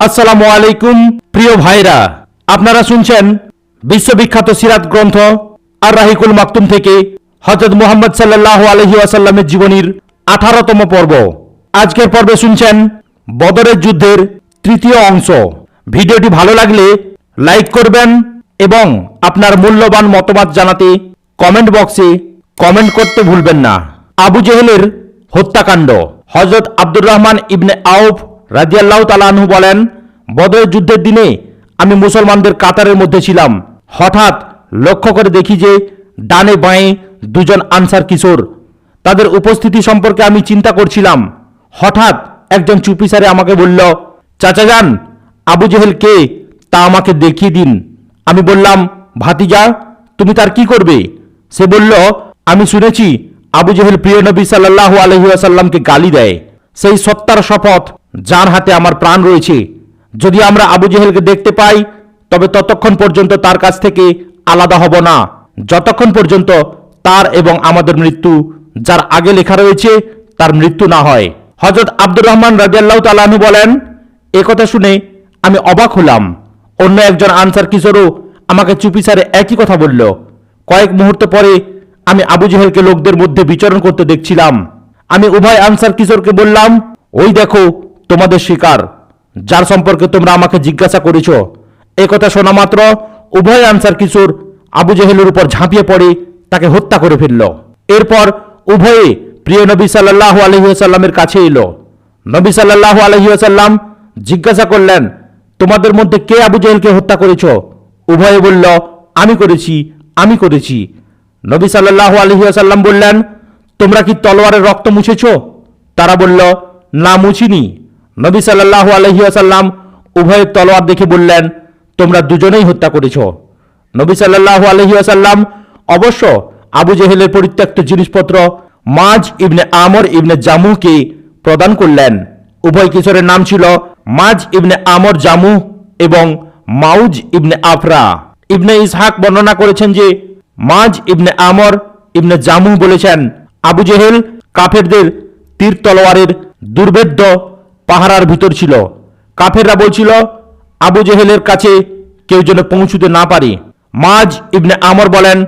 আসসালামু আলাইকুম, প্রিয় ভাইরা। আপনারা শুনছেন বিশ্ববিখ্যাত সিরাত গ্রন্থ আর রাহিকুল মাকতুম থেকে হজরত মোহাম্মদ সাল্লাহ আলহি আসাল্লামের জীবনীর আঠারোতম পর্ব। আজকের পর্বে শুনছেন বদরের যুদ্ধের তৃতীয় অংশ। ভিডিওটি ভালো লাগলে লাইক করবেন এবং আপনার মূল্যবান মতামত জানাতে কমেন্ট বক্সে কমেন্ট করতে ভুলবেন না। আবু জেহেলের হত্যাকাণ্ড। হজরত আব্দুর রহমান ইবনে আউফ রাজিয়াল্লাহ তালাহু বলেন, বদরের যুদ্ধের দিনে আমি মুসলমানদের কাতারের মধ্যে ছিলাম। হঠাৎ লক্ষ্য করে দেখি যে ডানে বাঁয়ে দুজন আনসার কিশোর। তাদের উপস্থিতি সম্পর্কে আমি চিন্তা করছিলাম। হঠাৎ একজন চুপিসারে আমাকে বলল, চাচা যান, আবু জেহেল কে? তা আমাকে দেখিয়ে দিন। আমি বললাম, ভাতিজা, তুমি তার কি করবে? সে বলল, আমি শুনেছি আবু জেহেল প্রিয় নবী সাল্লাহ আলহিহাসাল্লামকে গালি দেয়। সেই সত্তার শপথ যার হাতে আমার প্রাণ রয়েছে। যদি আমরা আবু জেহেলকে দেখতে পাই, তবে ততক্ষণ পর্যন্ত তার কাছ থেকে আলাদা হব না। যতক্ষণ পর্যন্ত তার এবং আমাদের মৃত্যু, যার আগে লেখা রয়েছে, তার মৃত্যু না হয়। হজরত আব্দুর রহমান রাজিয়াল্লাহ তালাহু বলেন একথা শুনে আমি অবাক হলাম। অন্য একজন আনসার কিশোরও আমাকে চুপিসারে একই কথা বলল। কয়েক মুহূর্ত পরে আমি আবু জেহেলকে লোকদের মধ্যে বিচরণ করতে দেখছিলাম। আমি উভয় আনসার কিশোরকে বললাম, ওই দেখো তোমাদের শিকার, যার সম্পর্কে তোমরা আমাকে জিজ্ঞাসা করেছ। এ কথা শোনা মাত্র উভয় আনসার কিশোর আবু জেহেলের উপর ঝাঁপিয়ে পড়ে তাকে হত্যা করে ফেলল। এরপর উভয়ে প্রিয় নবী সাল্লাহ আলহিহাসাল্লামের কাছে এলো। নবী সাল্লাহ আলহিহাসাল্লাম জিজ্ঞাসা করলেন, তোমাদের মধ্যে কে আবু জেহেলকে হত্যা করেছ? উভয়ে বলল, আমি করেছি আমি করেছি। নবী সাল্লাহ আলহিহাসাল্লাম বললেন, তোমরা কি তলোয়ারের রক্ত মুছেছ? তারা বলল, না, মুছিনি। নবী সাল্লাহ আলহিহাসাল্লাম উভয়ের তলোয়ার দেখে বললেন, তোমরা দুজনেই হত্যা করেছ। নবী সাল্লাহ আলহিহাসাল্লাম অবশ্য আবু জেহেলের পরিত্যক্ত জিনিসপত্র মাজ ইবনে আমর ইবনে জামুকে প্রদান করলেন। উভয় কিশোরের নাম ছিল মাজ ইবনে আমর জামু এবং মাউজ ইবনে আফরা। ইবনে ইসহাক বর্ণনা করেছেন যে মাজ ইবনে আমর ইবনে জামু বলেছেন, আবু জেহেল কাফেরদের তীর তলোয়ারের দুর্ভেদ্য পাহারার ভিতর ছিল। কাফেররা বলছিল, আবু জেহেলের কাছে কেউ যেন পৌঁছুতে না পারে। মাজ ইবনে আমর বলেন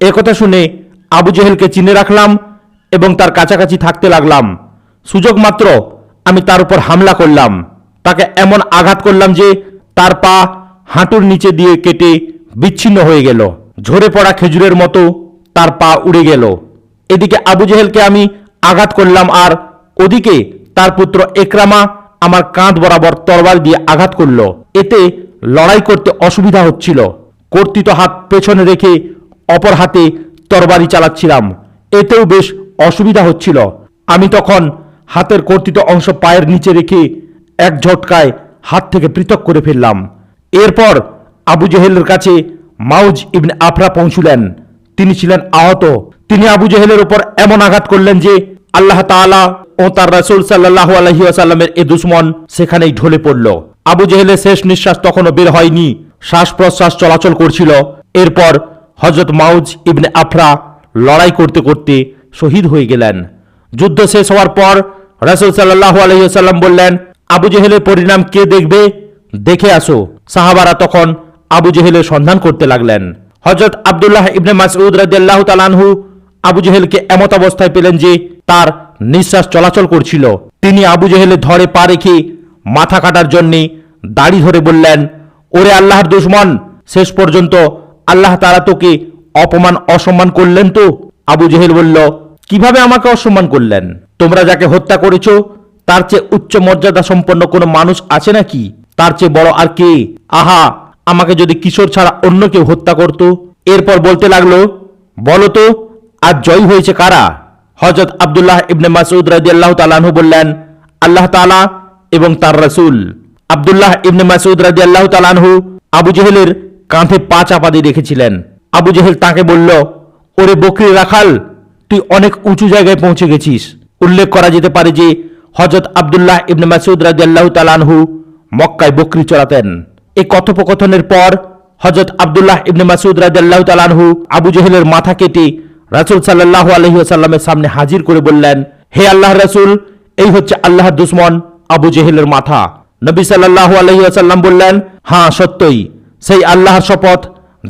একথা শুনে আবু জেহেলকে চিনে রাখলাম এবং তার কাছাকাছি থাকতে লাগলাম। সুযোগ মাত্র আমি তার উপর হামলা করলাম। তাকে এমন আঘাত করলাম যে তার পা হাঁটুর নিচে দিয়ে কেটে বিচ্ছিন্ন হয়ে গেল। ঝরে পড়া খেজুরের মতো তার পা উড়ে গেল। এদিকে আবু জেহেলকে আমি আঘাত করলাম আর ওদিকে তার পুত্র একরামা আমার কাঁধ বরাবর তরবাল দিয়ে আঘাত করল। এতে লড়াই করতে অসুবিধা হচ্ছিল। কর্তৃত হাত পেছনে রেখে অপর হাতে তরবারি চালাচ্ছিলাম। এতেও বেশ অসুবিধা হচ্ছিল। আমি তখন হাতের কর্তৃত অংশ পায়ের নিচে রেখে এক ঝটকায় হাত থেকে পৃথক করে ফেললাম। এরপর আবু জেহেলের কাছে মাউজ ইবনে আফরা পৌঁছলেন। তিনি ছিলেন আহত। তিনি আবু জেহেলের উপর এমন আঘাত করলেন যে আল্লাহ তাআলা ও তার রাসূল সাল্লাহ আলাইহি ওয়াসাল্লামের এ দুশ্মন সেখানেই ঢলে পড়ল। আবু জেহেলের শেষ নিঃশ্বাস তখনও বের হয়নি। শ্বাস প্রশ্বাস চলাচল করছিল। এরপর হজরত মাউজ ইবনে আফরা লড়াই করতে করতে শহীদ হয়ে গেলেন। যুদ্ধ শেষ হওয়ার পর রাসূল সাল্লাল্লাহু আলাইহি ওয়াসাল্লাম বললেন, আবু জেহেলের পরিণাম কে দেখবে? দেখে আসো। সাহাবারা তখন আবু জেহেলের সন্ধান করতে লাগলেন। হজরত আবদুল্লাহ ইবনে মাসউদ রাদিয়াল্লাহু তালানহু আবু জেহেলকে এমত অবস্থায় পেলেন যে তার নিঃশ্বাস চলাচল করছিল। তিনি আবু জেহেলের ধরে পা রেখে মাথা কাটার জন্যে দাড়ি ধরে বললেন, ওরে আল্লাহর দুশ্মন, শেষ পর্যন্ত আল্লাহ তারা তোকে অপমান, অসম্মান করলেন তো? আবু জেহেল বলল, কীভাবে আমাকে অসম্মান করলেন? তোমরা যাকে হত্যা করেছ, তার চেয়ে উচ্চ মর্যাদা সম্পন্ন কোনো মানুষ আছে নাকি? তার চেয়ে বড় আর কে? আহা, আমাকে যদি কিশোর ছাড়া অন্য কেউ হত্যা করত? এরপর বলতে লাগল, বলো তো জয় হয়েছে কারা? হজরত আবদুল্লাহ ইবনে মাসুদ রাদিয়াল্লাহু তাআলাহু বললেন, আল্লাহ তাআলা এবং তার রসুল। আবদুল্লাহ ইবনে মাসুদ রাদিয়াল্লাহু তাআলাহু আবু জেহেলের কাঁধে পা চাপা দিয়ে রেখেছিলেন। আবু জেহেল তাকে বলল, ওরে বকরি রাখাল, তুই অনেক উঁচু জায়গায় পৌঁছে গেছিস। উল্লেখ করা যেতে পারে যে হজরত আব্দুল্লাহ ইবনে মাসুদ রাদিয়াল্লাহু তাআলাহু মক্কায় বকরি চড়াতেন। এই কথোপকথনের পর হজরত আবদুল্লাহ ইবনে মাসুদ রাদিয়াল্লাহু তাআলাহু আবু জেহেলের মাথা কেটে রাসূল সাল্লাল্লাহু আলাইহি ওয়াসাল্লামের সামনে হাজির করে বললেন, হে আল্লাহ রাসূল, এই হচ্ছে আল্লাহর দুশ্মন আবু জেহেলের মাথা। নবী সাল্লাল্লাহু আলহি আসাল্লাম বললেন হ্যাঁ সত্যই, সেই আল্লাহর শপথ,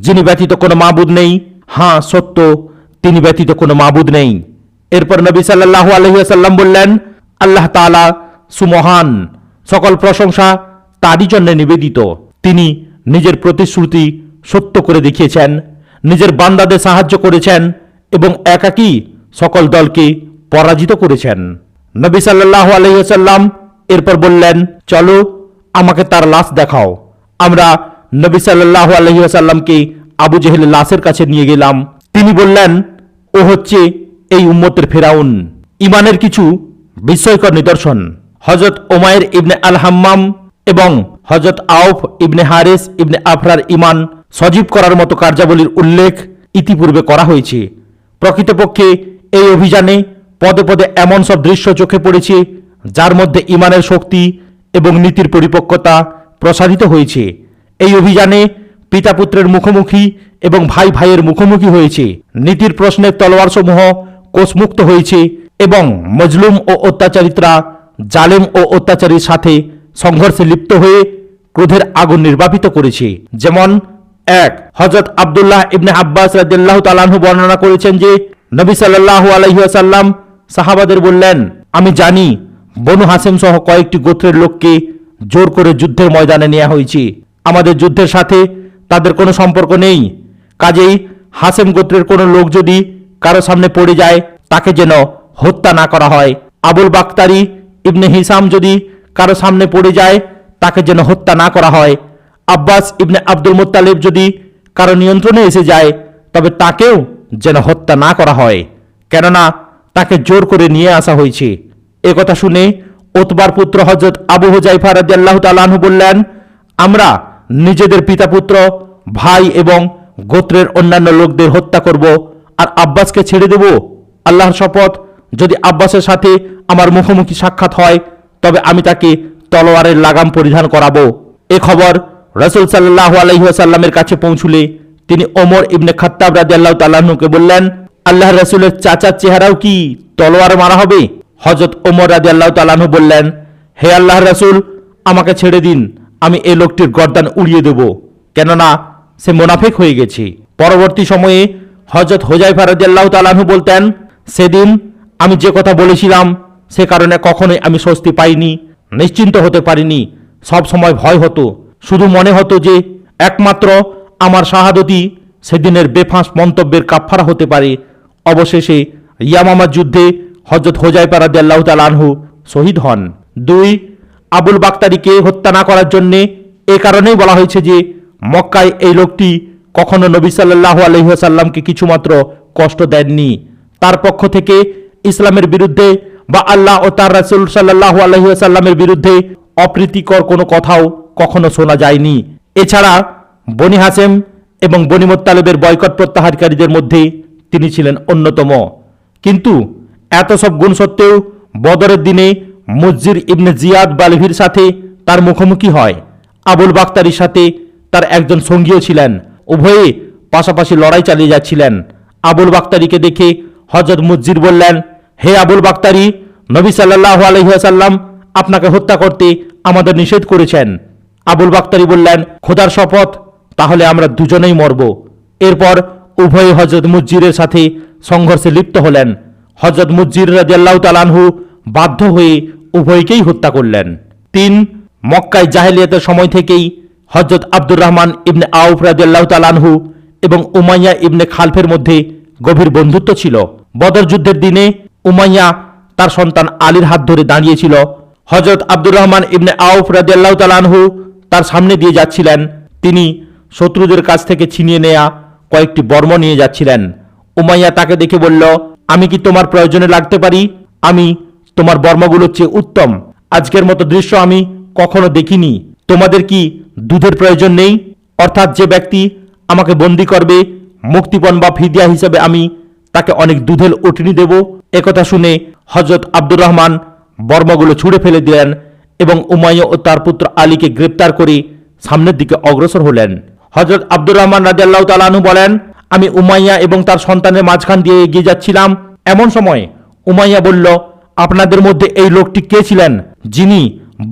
যিনি ব্যতীত কোনো মাবুদ নেই। হ্যাঁ সত্য, তিনি ব্যতীত কোনো মাবুদ নেই। এরপর নবী সাল্লাল্লাহু আলহি আসাল্লাম বললেন, আল্লাহ তাআলা সুমহান, সকল প্রশংসা তারই জন্য নিবেদিত। তিনি নিজের প্রতিশ্রুতি সত্য করে দেখিয়েছেন, নিজের বান্দাদের সাহায্য করেছেন এবং একাকী সকল দলকে পরাজিত করেছেন। নবী সাল্লাল্লাহু আলাইহি ওয়াসাল্লাম এরপর বললেন, চলো, আমাকে তার লাশ দেখাও। আমরা নবী সাল্লাল্লাহু আলাইহি ওয়াসাল্লামকে আবু জেহেলের লাশের কাছে নিয়ে গেলাম। তিনি বললেন, ও হচ্ছে এই উম্মতের ফেরাউন। ইমানের কিছু বিস্ময়কর নিদর্শন। হজরত ওমায়ের ইবনে আল হাম্মাম এবং হজরত আউফ ইবনে হারেস ইবনে আফরার ইমান সজীব করার মতো কার্যাবলীর উল্লেখ ইতিপূর্বে করা হয়েছে। প্রকৃতপক্ষে এই অভিযানে পদে পদে এমন সব দৃশ্য চোখে পড়েছে, যার মধ্যে ইমানের শক্তি এবং নীতির পরিপক্কতা প্রসারিত হয়েছে। এই অভিযানে পিতা পুত্রের মুখোমুখি এবং ভাই ভাইয়ের মুখোমুখি হয়েছে। নীতির প্রশ্নের তলোয়ারসমূহ কোষমুক্ত হয়েছে এবং মজলুম ও অত্যাচারিতরা জালেম ও অত্যাচারীর সাথে সংঘর্ষে লিপ্ত হয়ে ক্রোধের আগুন নির্বাপিত করেছে। যেমন এক হজরত আবদুল্লাহ ইবনে আব্বাস রাদিয়াল্লাহ তালাহু বর্ণনা করেছেন যে, নবী সাল্লাল্লাহু আলাইহি ওয়াসাল্লাম সাহাবাদের বললেন, আমি জানি বনু হাসেম সহ কয়েকটি গোত্রের লোককে জোর করে যুদ্ধের ময়দানে নেওয়া হয়েছে। আমাদের যুদ্ধের সাথে তাদের কোনো সম্পর্ক নেই। কাজেই হাসেম গোত্রের কোনো লোক যদি কারও সামনে পড়ে যায়, তাকে যেন হত্যা না করা হয়। আবুল বাক্তারি ইবনে হিসাম যদি কারও সামনে পড়ে যায়, তাকে যেন হত্যা না করা হয়। আব্বাস ইবনে আব্দুল মুত্তালিব যদি কারও নিয়ন্ত্রণে এসে যায়, তবে তাকেও যেন হত্যা না করা হয়। কেননা, তাকে জোর করে নিয়ে আসা হয়েছে। এ কথা শুনে ওতবার পুত্র হজরত আবু হুজাইফা রাদিয়াল্লাহ তালাহু বললেন, আমরা নিজেদের পিতা পুত্র ভাই এবং গোত্রের অন্যান্য লোকদের হত্যা করব আর আব্বাসকে ছেড়ে দেব। আল্লাহর শপথ, যদি আব্বাসের সাথে আমার মুখোমুখি সাক্ষাৎ হয়, তবে আমি তাকে তলোয়ারের লাগাম পরিধান করাবো। এ খবর রসুল সাল্লাহ আলহিহাসাল্লামের কাছে পৌঁছুলে তিনি ওমর ইবনে খাত্তাব রাজিয়াল্লাহ তাল্লাহ্নকে বললেন আল্লাহ রসুলের চাচার চেহারাও কি তলোয়ার মারা হবে? হজরত ওমর রাজিয়াল্লাহ তাল্লাহ্ন বললেন, হে আল্লাহ রসুল, আমাকে ছেড়ে দিন, আমি এই লোকটির গর্দান উড়িয়ে দেব। কেননা সে মোনাফেক হয়ে গেছে। পরবর্তী সময়ে হজরত হোজাইফা রাজিয়াল্লাহ তাল্লাহ্ন বলতেন, সেদিন আমি যে কথা বলেছিলাম, সে কারণে কখনোই আমি স্বস্তি পাইনি, নিশ্চিন্ত হতে পারিনি, সব সময় ভয় হতো। শুধু মনে হতো যে একমাত্র আমার শাহাদতি সেদিনের বেফাঁস মন্তব্যের কাফারা হতে পারে। অবশেষে ইয়ামামার যুদ্ধে হজরত হোজাইপা রাদিয়াল্লাহু তাআলা আনহু শহীদ হন। দুই, আবুল বাক্তারিকে হত্যা না করার জন্যে এ কারণেই বলা হয়েছে যে মক্কায় এই লোকটি কখনো নবী সাল্লাল্লাহু আলাইহি ওয়াসাল্লামকে কিছুমাত্র কষ্ট দেননি। তার পক্ষ থেকে ইসলামের বিরুদ্ধে বা আল্লাহ ও তার রাসূল সাল্লাল্লাহু আলাইহি ওয়াসাল্লামের বিরুদ্ধে অপ্রীতিকর কোনো কথাও কখনো শোনা যায়নি। এছাড়া বনি হাসেম এবং বনি মোত্তালেবের বয়কট প্রত্যাহারকারীদের মধ্যে তিনি ছিলেন অন্যতম। কিন্তু এত সব গুণ সত্ত্বেও বদরের দিনে মসজির ইবনে জিয়াদ বালভির সাথে তার মুখোমুখি হয়। আবুল বাক্তারির সাথে তার একজন সঙ্গীও ছিলেন। উভয়ে পাশাপাশি লড়াই চালিয়ে যাচ্ছিলেন। আবুল বাক্তারিকে দেখে হজরত মুজির বললেন, হে আবুল বাক্তারি, নবী সাল্লাহ আলহিহাসাল্লাম আপনাকে হত্যা করতে আমাদের নিষেধ করেছেন। আবুল বাক্তারি বললেন, খোদার শপথ, তাহলে আমরা দুজনেই মরব। এরপর উভয়ে হজরত মুজিরের সাথে সংঘর্ষে লিপ্ত হলেন। হজরত মুজির রাজিয়াল্লাহ তালানহু বাধ্য হয়ে উভয়কেই হত্যা করলেন। তিন, মক্কায় জাহেলিয়াতের সময় থেকেই হজরত আব্দুর রহমান ইবনে আউফ রাজিয়াল্লাহ তালানহু এবং উমাইয়া ইবনে খালফের মধ্যে গভীর বন্ধুত্ব ছিল। বদর যুদ্ধের দিনে উমাইয়া তার সন্তান আলীর হাত ধরে দাঁড়িয়েছিল। হজরত আব্দুর রহমান ইবনে আউফ রাজিয়াল্লাহ তালানহু তার সামনে দিয়ে যাচ্ছিলেন। তিনি শত্রুদের কাছ থেকে ছিনিয়ে নেয়া কয়েকটি বর্ম নিয়ে যাচ্ছিলেন। উমাইয়া তাকে দেখে বলল, আমি কি তোমার প্রয়োজনে লাগতে পারি? আমি তোমার বর্মগুলোর চেয়ে উত্তম। আজকের মতো দৃশ্য আমি কখনো দেখিনি। তোমাদের কি দুধের প্রয়োজন নেই? অর্থাৎ যে ব্যক্তি আমাকে বন্দি করবে, মুক্তিপণ বা ফিদিয়া হিসেবে আমি তাকে অনেক দুধের উটনি দেব। একথা শুনে হজরত আব্দুর রহমান বর্মগুলো ছুঁড়ে ফেলে দিলেন। এবং উমাইয়া ও তার পুত্র আলীকে গ্রেপ্তার করে সামনের দিকে অগ্রসর হলেন। হজরত আব্দুর রহমান রাজিয়াল্লাহ তালানু বলেন, আমি উমাইয়া এবং তার সন্তানের মাঝখান দিয়ে এগিয়ে যাচ্ছিলাম। এমন সময় উমাইয়া বলল, আপনাদের মধ্যে এই লোকটি কে ছিলেন? যিনি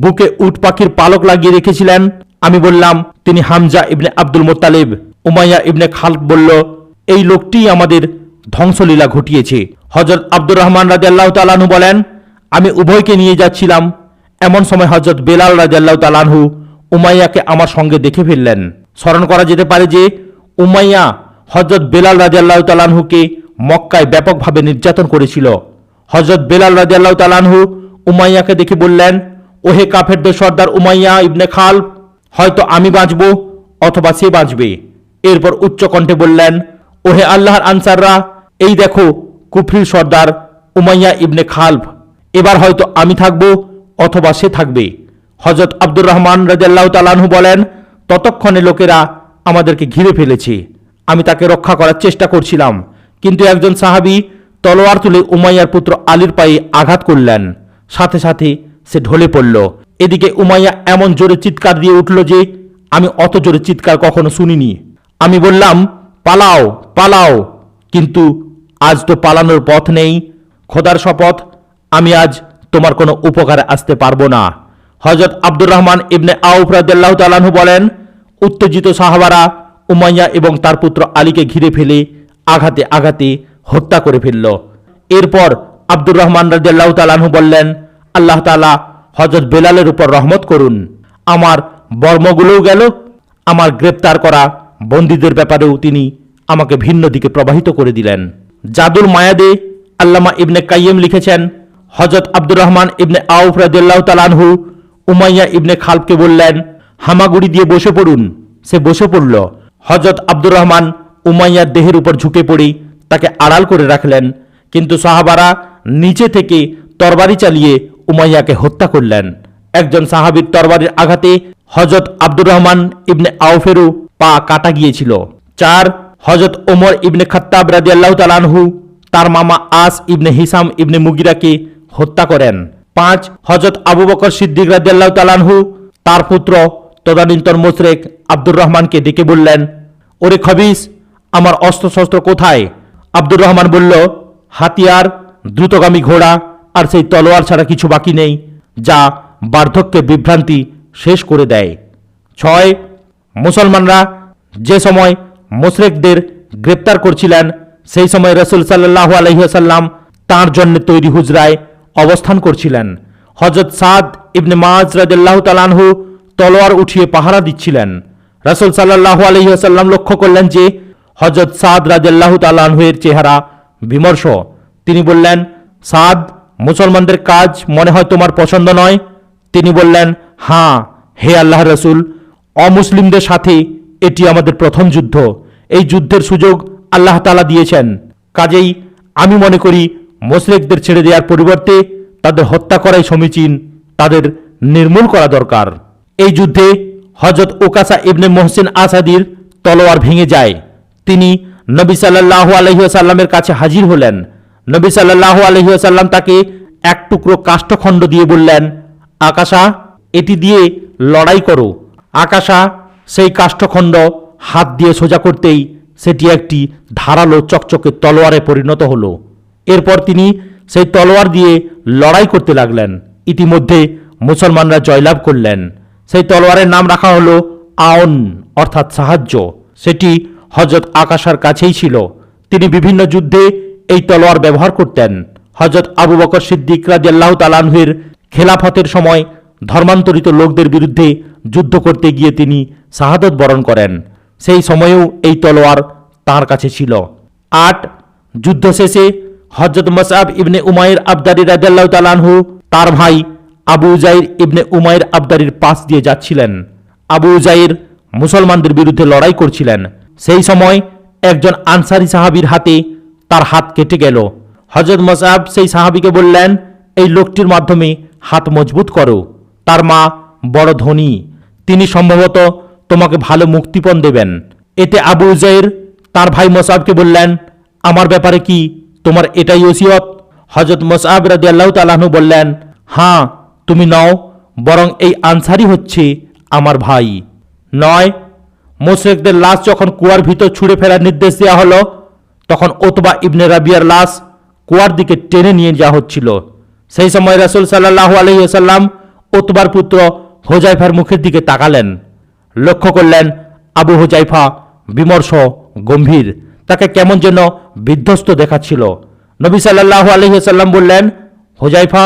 বুকে উট পাখির পালক লাগিয়ে রেখেছিলেন? আমি বললাম, তিনি Hamza ibn Abdul Muttalib. Umayyah ibn Khalaf বলল, এই লোকটি আমাদের ধ্বংসলীলা ঘটিয়েছে। হজরত আব্দুর রহমান রাজিয়াল্লাহ তালানহু বলেন, আমি উভয়কে নিয়ে যাচ্ছিলাম। এমন সময় হজরত বেলাল রাজিয়াল্লাহ তালানহু উমাইয়াকে আমার সঙ্গে দেখে ফেললেন স্মরণ করা যেতে পারে যে উমাইয়া হজরত বেলাল রাজিয়াল্লাহ তালানহুকে মক্কায় ব্যাপকভাবে নির্যাতন করেছিল। হজরত বেলাল রাজিয়াল্লাহ তালানহু উমাইয়াকে দেখে বললেন, ওহে কাফের কাফেরদের সর্দার উমাইয়া ইবনে খাল হয়তো আমি বাঁচব অথবা সে বাঁচবে। এরপর উচ্চ কণ্ঠে বললেন, ওহে আল্লাহর আনসাররা, এই দেখো কুফরির সর্দার উমাইয়া ইবনে খালফ এবার হয়তো আমি থাকব অথবা সে থাকবে। হজরত আব্দুর রহমান রাজাল্লাহ তালানহু বলেন, ততক্ষণে লোকেরা আমাদেরকে ঘিরে ফেলেছে। আমি তাকে রক্ষা করার চেষ্টা করছিলাম। কিন্তু একজন সাহাবী তলোয়ার তুলে উমাইয়ার পুত্র আলীর পায়ে আঘাত করলেন। সাথে সাথে সে ঢলে পড়ল। এদিকে উমাইয়া এমন জোরে চিৎকার দিয়ে উঠল যে, আমি অত জোরে চিৎকার কখনো শুনিনি। আমি বললাম, পালাও পালাও। কিন্তু আজ তো পালানোর পথ নেই। খোদার শপথ, আমি আজ তোমার কোনো উপকারে আসতে পারব না। হজরত আব্দুর রহমান ইবনে আউফ রাদিয়াল্লাহু তাআলাহু বলেন, উত্তেজিত সাহাবারা উমাইয়া এবং তার পুত্র আলীকে ঘিরে ফেলে আঘাতে আঘাতে হত্যা করে ফেলল। এরপর আব্দুর রহমান রাদিয়াল্লাহু তাআলাহু বললেন, আল্লাহ তাআলা হজরত বেলালের উপর রহমত করুন। আমার বর্মগুলোও গেল, আমার গ্রেপ্তার করা বন্দীদের ব্যাপারেও তিনি আমাকে ভিন্ন দিকে প্রবাহিত করে দিলেন। জাদুল মায়াদে আল্লামা ইবনে কাইয়িম লিখেছেন হজরত আব্দুর রহমান ইবনে আউফ রাদিয়াল্লাহু তাআলাহু উমাইয়া ইবনে খালফকে বললেন, হামাগুড়ি দিয়ে বসে পড়ুন। সে বসে পড়ল। হজরত আব্দুর রহমান উমাইয়ার দেহের উপর ঝুঁকে পড়ে, তাকে আড়াল করে রাখলেন। কিন্তু সাহাবারা নিচে থেকে তরবারি চালিয়ে উমাইয়াকে হত্যা করলেন। একজন সাহাবীর তরবারির আঘাতে হজরত আব্দুর রহমান ইবনে আউফেরও পা কাটা গিয়েছিল। চার হজরত ওমর ইবনে খত্তাব রাদিয়াল্লাহু তালানহু তার মামা আস ইবনে হিসাম ইবনে মুগিরাকে হত্যা করেন। পাঁচ হজরত আবু বকর সিদ্দিক রাদিয়াল্লাহু তালানহু তার পুত্র তদানীন্তন মোশরেক আব্দুর রহমানকে ডেকে বললেন, ওরে খবিস, আমার অস্ত্রশস্ত্র কোথায়? আব্দুর রহমান বলল, হাতিয়ার, দ্রুতগামী ঘোড়া আর সেই তলোয়ার ছাড়া কিছু বাকি নেই, যা বার্ধক্যে বিভ্রান্তি শেষ করে দেয়। ছয়, মুসলমানরা যে সময় মোশরেকদের গ্রেপ্তার করছিলেন, সেই সময় রসুল সাল্লাহ আলহিহাসাল্লাম তাঁর জন্য তৈরি হুজরায় অবস্থান করছিলেন। হজরত সাদ ইবনে মাজ রাজাল্লাহ তালানহু তলোয়ার উঠিয়ে পাহারা দিচ্ছিলেন। রসুল সাল্লাহ আলহিহাসাল্লাম লক্ষ্য করলেন যে হজরত সাদ রাজাল্লাহ তালানহুয়ের চেহারা বিমর্ষ। তিনি বললেন, সাদ, মুসলমানদের কাজ মনে হয় তোমার পছন্দ নয়। তিনি বললেন, হাঁ, হে আল্লাহ রসুল, অমুসলিমদের সাথে এটি আমাদের প্রথম যুদ্ধ। এই যুদ্ধের সুযোগ আল্লাহ তালা দিয়েছেন। কাজেই আমি মনে করি মোশরেকদের ছেড়ে দেওয়ার পরিবর্তে তাদের হত্যা করাই সমীচীন, তাদের নির্মূল করা দরকার। এই যুদ্ধে হজরত ওকাসা ইবনে মোহসিন আসাদির তলোয়ার ভেঙে যায়। তিনি নবী সাল্লাহ আলহিহাসাল্লামের কাছে হাজির হলেন। নবী সাল্লাহ আলহিহাসাল্লাম তাকে এক টুকরো কাষ্ঠখণ্ড দিয়ে বললেন, আকাশা, এটি দিয়ে লড়াই করো। আকাশা, সেই কাষ্ঠখণ্ড হাত দিয়ে সোজা করতেই সেটি একটি ধারালো চকচকে তলোয়ারে পরিণত হলো। এরপর তিনি সেই তলোয়ার দিয়ে লড়াই করতে লাগলেন। ইতিমধ্যে মুসলমানরা জয়লাভ করলেন। সেই তলোয়ারের নাম রাখা হলো আউন, অর্থাৎ সাহায্য। সেটি হজরত আকাশার কাছেই ছিল। তিনি বিভিন্ন যুদ্ধে এই তলোয়ার ব্যবহার করতেন। হজরত আবু বকর সিদ্দিক রাজিয়াল্লাহ তালানহের খেলাফতের সময় ধর্মান্তরিত লোকদের বিরুদ্ধে যুদ্ধ করতে গিয়ে তিনি শাহাদত বরণ করেন। সেই সময়েও এই তলোয়ার তার কাছে ছিল। আট, যুদ্ধ শেষে হজরত মসাব ইবনে উমায়ের আবদারি রাজাল্লাহ তালানহু তার ভাই আবু জাইর ইবনে উমায়ের আবদারির পাশ দিয়ে যাচ্ছিলেন। আবু জাইর মুসলমানদের বিরুদ্ধে লড়াই করছিলেন। সেই সময় একজন আনসারি সাহাবীর হাতে তার হাত কেটে গেল। হজরত মসাব সেই সাহাবীকে বললেন, এই লোকটির মাধ্যমে হাত মজবুত করো। তার মা বড় ধনী। তিনি সম্ভবত তোমাকে ভালো মুক্তিপণ দেবেন। এতে আবু জাইর তার ভাই মোসাবকে বললেন, আমার ব্যাপারে কি তোমার এটাই ওসিয়ত। হজরত মোসাব রাজি আল্লাহ তালাহনু বললেন হ্যাঁ তুমি নও, বরং এই আনসারি হচ্ছে আমার ভাই। নয়, মোশরেকদের লাশ যখন কুয়ার ভিতর ছুঁড়ে ফেরার নির্দেশ দেওয়া হলো, তখন ওতবা ইবনে রাবিয়ার লাশ কুয়ার দিকে টেনে নিয়ে যাওয়া হচ্ছিল। সেই সময় রাসুল সাল্লাহ আলহিহাল্লাম ওতবার পুত্র হোজাইফার মুখের দিকে তাকালেন। লক্ষ্য করলেন আবু হোজাইফা বিমর্ষ, গম্ভীর। তাকে কেমন যেন বিধ্বস্ত দেখাচ্ছিল। নবী সাল্লাহ আলহিহাল্লাম বললেন হোজাইফা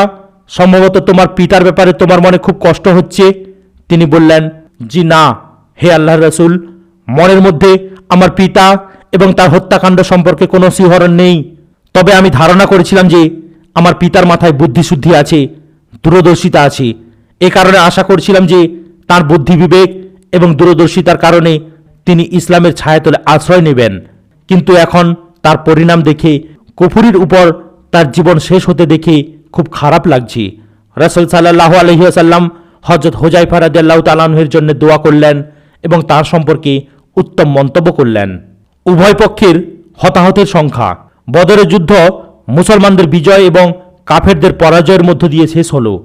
সম্ভবত তোমার পিতার ব্যাপারে তোমার মনে খুব কষ্ট হচ্ছে? তিনি বললেন, জি না, হে আল্লাহ রসুল, মনের মধ্যে আমার পিতা এবং তার হত্যাকাণ্ড সম্পর্কে কোনো শিহরণ নেই। তবে আমি ধারণা করেছিলাম যে আমার পিতার মাথায় বুদ্ধিশুদ্ধি আছে, দূরদর্শিতা আছে। এ কারণে আশা করছিলাম যে তার বুদ্ধি বিবেক এবং দূরদর্শিতার কারণে তিনি ইসলামের ছায়াতলে আশ্রয় নেবেন। কিন্তু এখন তার পরিণাম দেখে কুফুরির উপর তার জীবন শেষ হতে দেখে খুব খারাপ লাগছে। রসুল সাল্লাহ আলহিহাসাল্লাম হজরত হোজাইফা রাদিয়াল্লাহ তালাহের জন্য দোয়া করলেন এবং তার সম্পর্কে উত্তম মন্তব্য করলেন। উভয় পক্ষের হতাহতের সংখ্যা, বদরের যুদ্ধ, মুসলমানদের বিজয় এবং কাফেরদের পরাজয়ের মধ্য দিয়ে শেষ হল।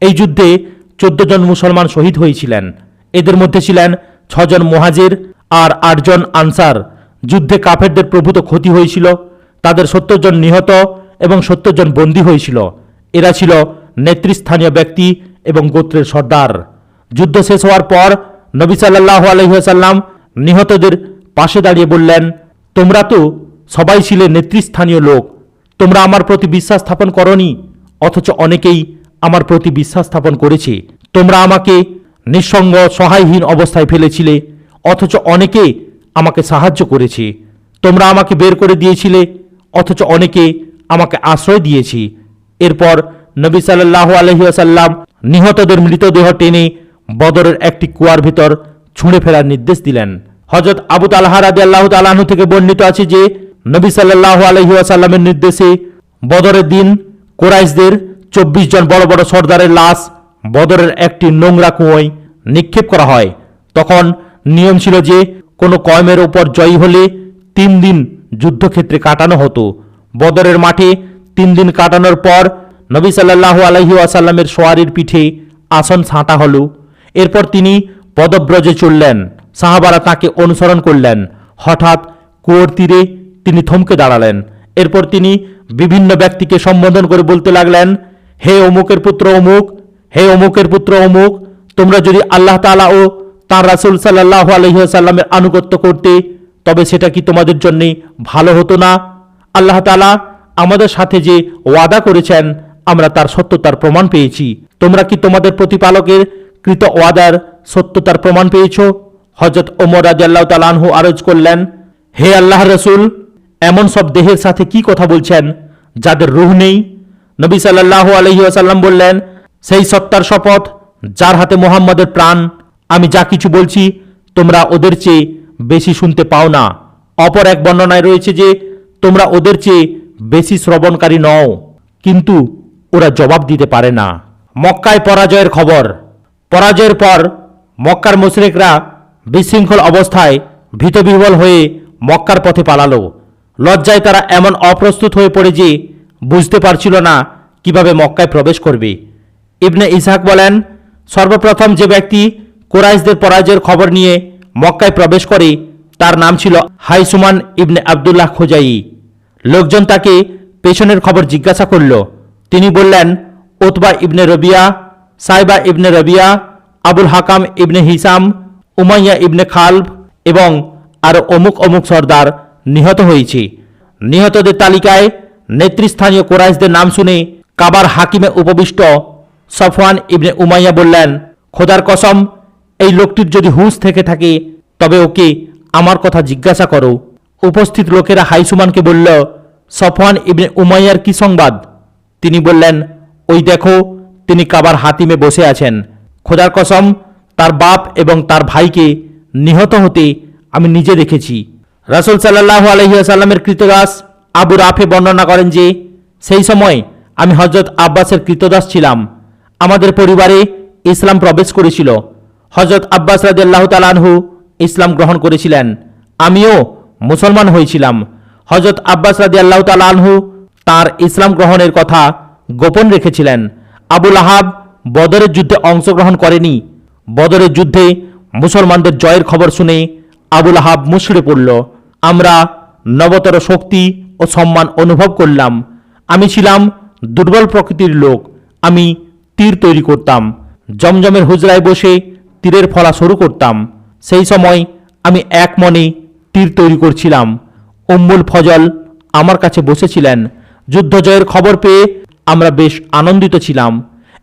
এই যুদ্ধে চোদ্দ জন মুসলমান শহীদ হয়েছিলেন। এদের মধ্যে ছিলেন ছজন মুহাজির আর আটজন আনসার। যুদ্ধে কাফেরদের প্রভূত ক্ষতি হয়েছিল, তাদের সত্তর জন নিহত এবং সত্তর জন বন্দী হয়েছিল। এরা ছিল নেতৃস্থানীয় ব্যক্তি এবং গোত্রের সর্দার। যুদ্ধ শেষ হওয়ার পর নবী সাল্লাহ আলহিহাসাল্লাম নিহতদের পাশে দাঁড়িয়ে বললেন, তোমরা তো সবাই ছিলে নেতৃস্থানীয় লোক। তোমরা আমার প্রতি বিশ্বাস স্থাপন করনি, অথচ অনেকেই আমার প্রতি বিশ্বাস স্থাপন করেছে। তোমরা আমাকে নিঃসঙ্গ সহায়হীন অবস্থায় ফেলেছিলে, অথচ অনেকে আমাকে সাহায্য করেছে। তোমরা আমাকে বের করে দিয়েছিলে, অথচ অনেকে আমাকে আশ্রয় দিয়েছি। এরপর নবী সাল্লাহ আলহিহাসাল্লাম নিহতদের মৃতদেহ টেনে বদরের একটি কুয়ার ভিতর ছুঁড়ে ফেলার নির্দেশ দিলেন। হজরত আবু তালহা রাদি আল্লাহ তালাহু থেকে বর্ণিত আছে যে, নবী সাল্লাহ আলহিহাসাল্লামের নির্দেশে বদরের দিন কোরাইশদের চব্বিশ জন বড় বড় সর্দারের লাশ বদরের একটি নোংরা কুঁয়োয় নিক্ষেপ করা হয়। তখন নিয়ম ছিল যে কোনো কয়মের ওপর জয়ী হলে তিন দিন যুদ্ধক্ষেত্রে কাটানো হতো। বদরের মাঠে তিন দিন কাটানোর পর নবী সাল্লাহ আলহি আসাল্লামের সোয়ারির পিঠে আসন ছাঁটা হল। এরপর তিনি পদব্রজে চললেন। সাহাবারা তাকে অনুসরণ করলেন। হঠাৎ কুয়োর তীরে তিনি থমকে দাঁড়ালেন। এরপর তিনি বিভিন্ন ব্যক্তিকে সম্বোধন করে বলতে লাগলেন, হে অমুকের পুত্র অমুক, হে অমুকের পুত্র অমুক, তোমরা যদি আল্লাহ তালা ও তাঁর রাসুল সাল্লাহ আলহিহাসাল্লামের আনুগত্য করতে, তবে সেটা কি তোমাদের জন্যে ভালো হতো না? আল্লাহ তালা আমাদের সাথে যে ওয়াদা করেছেন, আমরা তার সত্যতার প্রমাণ পেয়েছি। তোমরা কি তোমাদের প্রতিপালকের কৃত ওয়াদার সত্যতার প্রমাণ পেয়েছ? হজরত ওমর রাজাল্লাহ তালানহু আরজ করলেন, হে আল্লাহ রসুল, এমন সব দেহের সাথে কি কথা বলছেন যাদের রুহ নেই? নবী সাল্লাহ আলহিহাসাল্লাম বললেন, সেই সত্তার শপথ যার হাতে মোহাম্মদের প্রাণ আমি যা কিছু বলছি, তোমরা ওদের চেয়ে বেশি শুনতে পাও না। অপর এক বর্ণনায় রয়েছে যে, তোমরা ওদের চেয়ে বেশি শ্রবণকারী নও, কিন্তু ওরা জবাব দিতে পারে না। মক্কায় পরাজয়ের খবর। পরাজয়ের পর মক্কার মুশরিকরা বিশৃঙ্খল অবস্থায় ভীতবিহ্বল হয়ে মক্কার পথে পালালো। লজ্জায় তারা এমন অপ্রস্তুত হয়ে পড়ে যে, বুঝতে পারছিল না কীভাবে মক্কায় প্রবেশ করবে। ইবনে ইসহাক বলেন, সর্বপ্রথম যে ব্যক্তি কোরাইশদের পরাজয়ের খবর নিয়ে মক্কায় প্রবেশ করে তার নাম ছিল হাইসুমান ইবনে আবদুল্লাহ খোজাই লোকজন তাকে পেছনের খবর জিজ্ঞাসা করল। তিনি বললেন Utba ibn Rabia, Shaiba ibn Rabia, Abul Hakam ibn Hisham, Umayya ibn Khalaf এবং আরও অমুক অমুক সর্দার নিহত হয়েছে। নিহতদের তালিকায় নেতৃস্থানীয় কোরাইশদের নাম শুনে কাবার হাকিমে উপবিষ্ট সফওয়ান ইবনে উমাইয়া বললেন, খোদার কসম এই লোকটির যদি হুঁশ থেকে থাকে, তবে ওকে আমার কথা জিজ্ঞাসা করো। উপস্থিত লোকেরা হাইসুমানকে বলল, সফওয়ান ইবনে উমাইয়ার কি সংবাদ? তিনি বললেন, ওই দেখো, তিনি কাবার হাতিমে বসে আছেন। খোদার কসম, তার বাপ এবং তার ভাইকে নিহত হতে আমি নিজে দেখেছি। রাসুল সাল্লাহ আলহিহাসাল্লামের কৃতদাস আবু রাফে বর্ণনা করেন যে, সেই সময় আমি হজরত আব্বাসের কৃতদাস ছিলাম। আমাদের পরিবারে ইসলাম প্রবেশ করেছিল। হজরত আব্বাস রাদিয়াল্লাহু তালানহু ইসলাম গ্রহণ করেছিলেন। আমিও মুসলমান হয়েছিলাম। হজরত আব্বাস রাদিয়াল্লাহু তালানহু তার ইসলাম গ্রহণের কথা গোপন রেখেছিলেন। আবুল আহাব বদরের যুদ্ধে অংশগ্রহণ করেনি। বদরের যুদ্ধে মুসলমানদের জয়ের খবর শুনে আবুল আহাব মুশড়ে পড়ল। আমরা নবতর শক্তি ও সম্মান অনুভব করলাম। আমি ছিলাম দুর্বল প্রকৃতির লোক। আমি তীর তৈরি করতাম। জমজমের হুজরায় বসে তীরের ফলা শুরু করতাম। সেই সময় আমি এক মনে তীর তৈরি করছিলাম। উম্মুল ফজল আমার কাছে বসেছিলেন। যুদ্ধ জয়ের খবর পেয়ে আমরা বেশ আনন্দিত ছিলাম।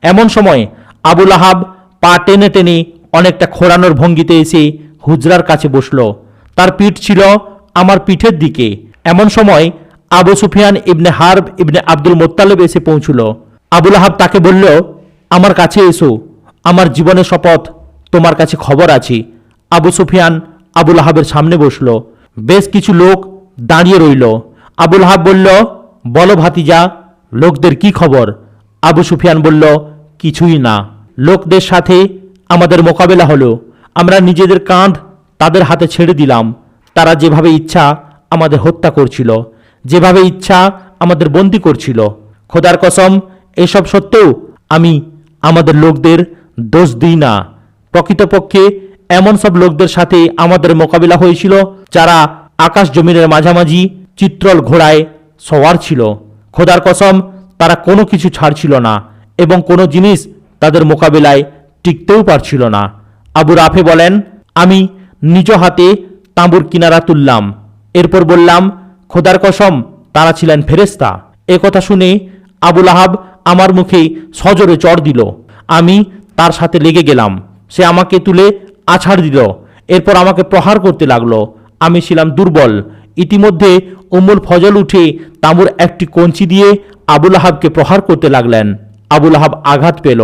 এমন সময় আবুল আহাব পা টেনে টেনে অনেকটা খোরানোর ভঙ্গিতে এসে হুজরার কাছে বসল। তার পিঠ ছিল আমার পিঠের দিকে। এমন সময় Abu Sufyan ibn Harb ibn Abdul Muttalib এসে পৌঁছল। আবুল আহাব তাকে বলল, আমার কাছে এসো। আমার জীবনের শপথ তোমার কাছে খবর আছে। আবু সুফিয়ান আবুল আহাবের সামনে বসল। বেশ কিছু লোক দাঁড়িয়ে রইল। আবুল আহাব বলল, বলো ভাতিজা, লোকদের কি খবর? আবু সুফিয়ান বলল, কিছুই না। লোকদের সাথে আমাদের মোকাবেলা হলো। আমরা নিজেদের কাঁধ তাদের হাতে ছেড়ে দিলাম। তারা যেভাবে ইচ্ছা আমাদের হত্যা করছিল। যেভাবে ইচ্ছা আমাদের বন্দি করছিল। খোদার কসম, এসব সত্ত্বেও আমি আমাদের লোকদের দোষ দিই না। প্রকৃতপক্ষে এমন সব লোকদের সাথে আমাদের মোকাবিলা হয়েছিল, যারা আকাশ জমিনের মাঝামাঝি চিত্রল ঘোড়ায় সওয়ার ছিল। খোদার কসম, তারা কোনো কিছু ছাড়ছিল না এবং কোনো জিনিস তাদের মোকাবিলায় টিকতেও পারছিল না। আবু রাফে বলেন, আমি নিজ হাতে তাঁবুর কিনারা তুললাম। এরপর বললাম, খোদার কসম, তারা ছিলেন ফেরেস্তা কথা শুনে আবুল আহাব আমার মুখে সজোরে চড় দিল। আমি তার সাথে লেগে গেলাম। সে আমাকে তুলে আছাড় দিল। এরপর আমাকে প্রহার করতে লাগল। আমি ছিলাম দুর্বল। ইতিমধ্যে উমুল ফজল উঠে তাঁবুর একটি কঞ্চি দিয়ে আবুল আহাবকে প্রহার করতে লাগলেন। আবুল আহাব আঘাত পেল।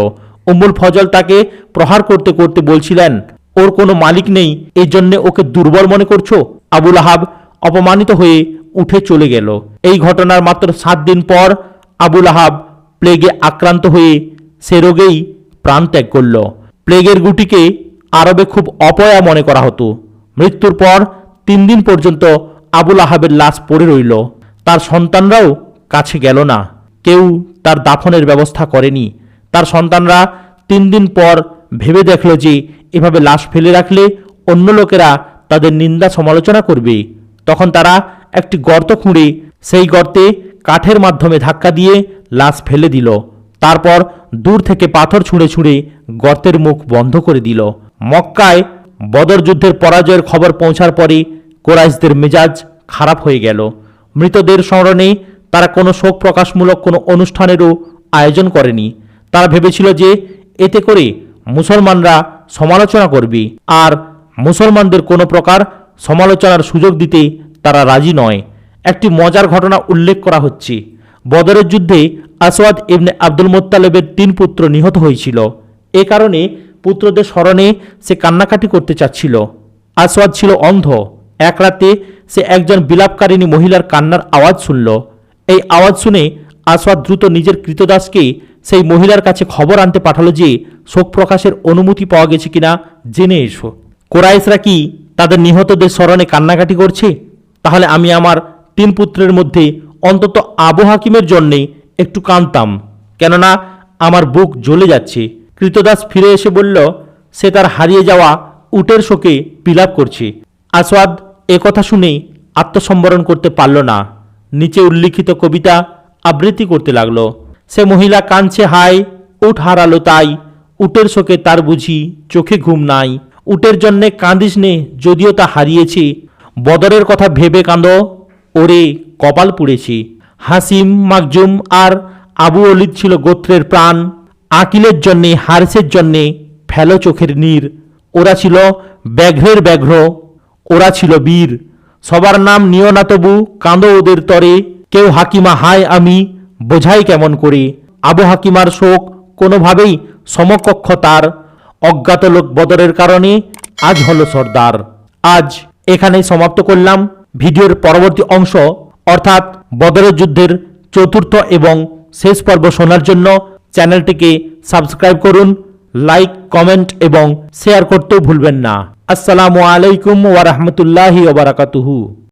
উমুল ফজল তাকে প্রহার করতে করতে বলছিলেন, ওর কোনো মালিক নেই, এই জন্যে ওকে দুর্বল মনে করছ? আবুল আহাব অপমানিত হয়ে উঠে চলে গেল। এই ঘটনার মাত্র সাত দিন পর আবুল আহাব প্লেগে আক্রান্ত হয়ে সে রোগেই প্রাণ ত্যাগ করল। প্লেগের গুটিকে আরবে খুব অপয়া মনে করা হতো। মৃত্যুর পর তিন দিন পর্যন্ত আবুল আহাবের লাশ পড়ে রইল। তার সন্তানরাও কাছে গেল না। কেউ তার দাফনের ব্যবস্থা করেনি। তার সন্তানরা তিন দিন পর ভেবে দেখল যে এভাবে লাশ ফেলে রাখলে অন্য লোকেরা তাদের নিন্দা সমালোচনা করবে। তখন তারা একটি গর্ত খুঁড়ে সেই গর্তে কাঠের মাধ্যমে ধাক্কা দিয়ে লাশ ফেলে দিল। তারপর দূর থেকে পাথর ছুঁড়ে ছুঁড়ে গর্তের মুখ বন্ধ করে দিল। মক্কায় বদর যুদ্ধের পরাজয়ের খবর পৌঁছার পরে কোরাইশদের মেজাজ খারাপ হয়ে গেল। মৃতদের স্মরণে তারা কোনো শোক প্রকাশমূলক কোনো অনুষ্ঠানেরও আয়োজন করেনি। তারা ভেবেছিল যে এতে করে মুসলমানরা সমালোচনা করবে আর মুসলমানদের কোনো প্রকার সমালোচনার সুযোগ দিতে তারা রাজি নয়। একটি মজার ঘটনা উল্লেখ করা হচ্ছে। বদরের যুদ্ধে আসওয়াদ ইবনে আব্দুল মোত্তালেবের তিন পুত্র নিহত হয়েছিল। এ কারণে পুত্রদের স্মরণে সে কান্নাকাটি করতে চাচ্ছিল। আসওয়াদ ছিল অন্ধ। এক রাতে সে একজন বিলাপকারিণী মহিলার কান্নার আওয়াজ শুনল। এই আওয়াজ শুনে আসওয়াদ দ্রুত নিজের কৃতদাসকে সেই মহিলার কাছে খবর আনতে পাঠালো যে শোক প্রকাশের অনুমতি পাওয়া গেছে কিনা জেনে এসো। কোরাইশরা কি তাদের নিহতদের স্মরণে কান্নাকাটি করছে? তাহলে আমি আমার তিন পুত্রের মধ্যে অন্তত আবু হাকিমের জন্যে একটু কাঁদতাম কেননা আমার বুক জ্বলে যাচ্ছে। কৃতদাস ফিরে এসে বলল, সে তার হারিয়ে যাওয়া উটের শোকে বিলাপ করছে। আসওয়াদ কথা শুনে আত্মসম্বরণ করতে পারল না। নিচে উল্লিখিত কবিতা আবৃত্তি করতে লাগল। সে মহিলা কাঁদছে, হায়, উঠ হারালো তাই। উটের শোকে তার বুঝি চোখে ঘুম নাই। উটের জন্যে কাঁদিস নে, যদিও তা হারিয়েছি। বদরের কথা ভেবে কাঁদ। ওরে কপাল পুড়েছি। হাসিম, মাকজুম আর আবু অলিদ ছিল গোত্রের প্রাণ। আকিলের জন্যে, হারিসের জন্যে ফেলো চোখের নীর। ওরা ছিল ব্যাঘ্রের ব্যাঘ্র, ওরা ছিল বীর। সবার নাম নিও না তবু, কাঁদো ওদের তরে। কেউ হাকিমা, হায় আমি, বোঝাই কেমন করে। আবু হাকিমার শোক কোনোভাবেই সমকক্ষ তার। অজ্ঞাত লোক বদরের কারণে আজ হলো সর্দার। আজ এখানেই সমাপ্ত করলাম। ভিডিওর পরবর্তী অংশ, অর্থাৎ বদরের যুদ্ধের চতুর্থ এবং শেষ পর্ব শোনার জন্য চ্যানেলটিকে সাবস্ক্রাইব করুন, লাইক, কমেন্ট এবং শেয়ার করতেও ভুলবেন না। আসসালামু আলাইকুম ওয়া রাহমাতুল্লাহি ওয়া বারাকাতুহু।